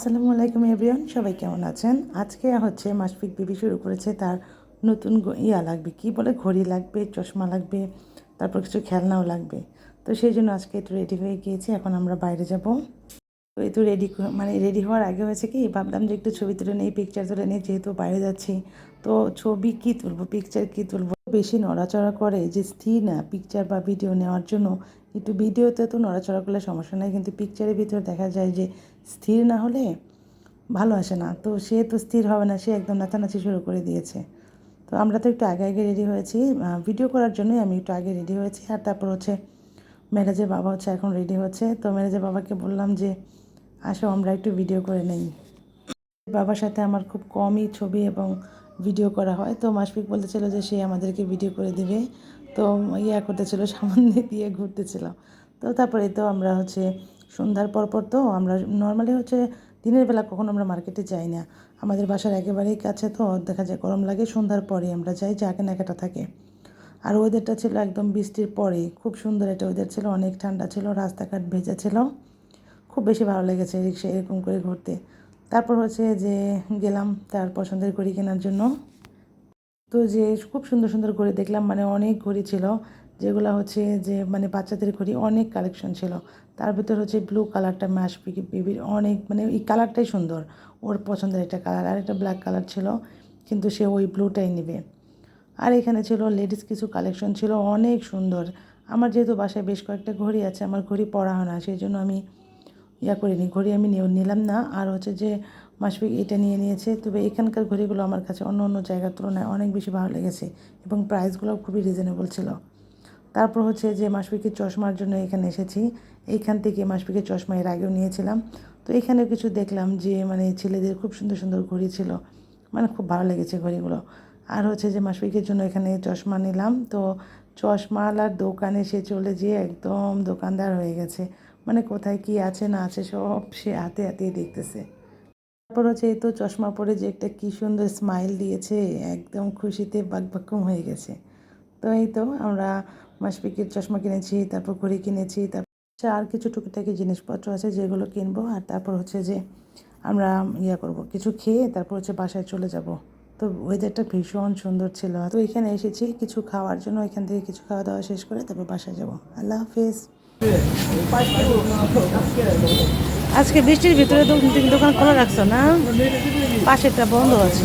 আসসালামু আলাইকুম এভরিওয়ান, সবাই কেমন আছেন? আজকে হচ্ছে মাসফিক বিবি শুরু করেছে তার নতুন ইয়া লাগবে, কি বলে, ঘড়ি লাগবে, চশমা লাগবে, তারপর কিছু খেলনাও লাগবে। তো সেই জন্য আজকে একটু রেডি হয়ে গিয়েছি, এখন আমরা বাইরে যাব। তো তো রেডি মানে রেডি হওয়ার আগে হয়েছে কি, ভাবলাম যে একটু ছবি তুলে নিই পিকচার তুলে নিই, যেহেতু বাইরে যাচ্ছি। তো ছবি কি তুলবো পিকচার কি তুলবো? বেশি নড়াচড়া করে যে স্থির না পিকচার বা ভিডিও নেওয়ার জন্য, একটু ভিডিওতে তো নড়াচড়া করলে সমস্যা নেই, কিন্তু পিকচারের ভিতরে দেখা যায় যে স্থির না হলে ভালো আসে না। তো সে তো স্থির হবে না, সে একদম নাচানাচি শুরু করে দিয়েছে। তো আমরা তো একটু আগে আগে রেডি হয়েছি। ভিডিও করার জন্যই আমি একটু আগে রেডি হয়েছি। আর তারপর হচ্ছে ম্যারেজের বাবা হচ্ছে এখন রেডি হচ্ছে। তো ম্যারেজের বাবাকে বললাম যে, আসো, আমরা একটু ভিডিও করে নেই। বাবার সাথে আমার খুব কমই ছবি এবং ভিডিও করা হয়। তো মাসফিক বলতেছিল যে, সে আমাদেরকে ভিডিও করে দিবে। তো ইয়া করতেছিল, সামনে দিয়ে ঘুরতেছিল। তো তারপরে তো আমরা হচ্ছে সন্ধ্যার পর পর তো আমরা নর্মালি হচ্ছে দিনের বেলা কখনো আমরা মার্কেটে যাই না। আমাদের বাসার একেবারেই কাছে তো দেখা যায় গরম লাগে, সন্ধ্যার পরে আমরা যাই যা কেনাকাটা থাকে। আর ওয়েদারটা ছিল একদম বৃষ্টির পরে খুব সুন্দর একটা ওয়েদার ছিল, অনেক ঠান্ডা ছিল, রাস্তাঘাট ভেজা ছিল। খুব বেশি ভালো লেগেছে রিক্সা এরকম করে ঘুরতে। তারপর হচ্ছে যে গেলাম তার পছন্দের ঘড়ি কেনার জন্য। তো যে খুব সুন্দর সুন্দর ঘড়ি দেখলাম মানে অনেক ঘড়ি ছিল। যেগুলো হচ্ছে যে মানে বাচ্চাদের ঘড়ি অনেক কালেকশন ছিল। তার ভিতর হচ্ছে ব্লু কালারটা ম্যাশ বেবির অনেক মানে এই কালারটাই সুন্দর। ওর পছন্দের একটা কালার আর একটা ব্ল্যাক কালার ছিল, কিন্তু সে ওই ব্লুটাই নেবে। আর এখানে ছিল লেডিস কিছু কালেকশন ছিল, অনেক সুন্দর। আমার যেহেতু বাসায় বেশ কয়েকটা ঘড়ি আছে, আমার ঘড়ি পরা হয় না সেই জন্য আমি ইয়া করিনি। ঘড়ি আমি নিলাম না। আর হচ্ছে যে মাসবিক এটা নিয়ে নিয়েছে। তবে এখানকার ঘড়িগুলো আমার কাছে অন্য অন্য জায়গার তুলনায় অনেক বেশি ভালো লেগেছে এবং প্রাইসগুলো খুবই রিজনেবল ছিল। তারপর হচ্ছে যে মাসবিকের চশমার জন্য এখানে এসেছি। এইখান থেকে মাসবিকের চশমা এর আগেও নিয়েছিলাম। তো এখানে কিছু দেখলাম যে মানে ছেলেদের খুব সুন্দর সুন্দর ঘড়ি ছিল। মানে খুব ভালো লেগেছে ঘড়িগুলো। আর হচ্ছে যে মাসবিকের জন্য এখানে চশমা নিলাম। তো চশমালার দোকানে সে চলে যেয়ে একদম দোকানদার হয়ে গেছে। মানে কোথায় কি আছে, না আছে সব সে হাতে হাতে দেখতেছে। তারপর হচ্ছে এই তো চশমা পরে যে একটা কী সুন্দর স্মাইল দিয়েছে। একদম খুশিতে বাকবাক্যম হয়ে গেছে। তো এই তো আমরা মাসপিকের চশমা কিনেছি, তারপর ঘড়ি কিনেছি, তারপর আর কিছু টুকিটাকি জিনিসপত্র আছে যেগুলো কিনবো আর তারপর হচ্ছে যে আমরা ইয়া করব, কিছু খেয়ে তারপর হচ্ছে বাসায় চলে যাব। তো ওয়েদারটা ভীষণ সুন্দর ছিল। তো এখানে এসেছি, কিছু খাওয়ার জন্য এখান থেকে কিছু খাওয়া দাওয়া শেষ করে তারপর বাসায় যাব। আল্লাহ হাফিজ। আজকে বৃষ্টির ভিতরে দোকান খোলা রাখছো না? পাশেরটা বন্ধ আছে।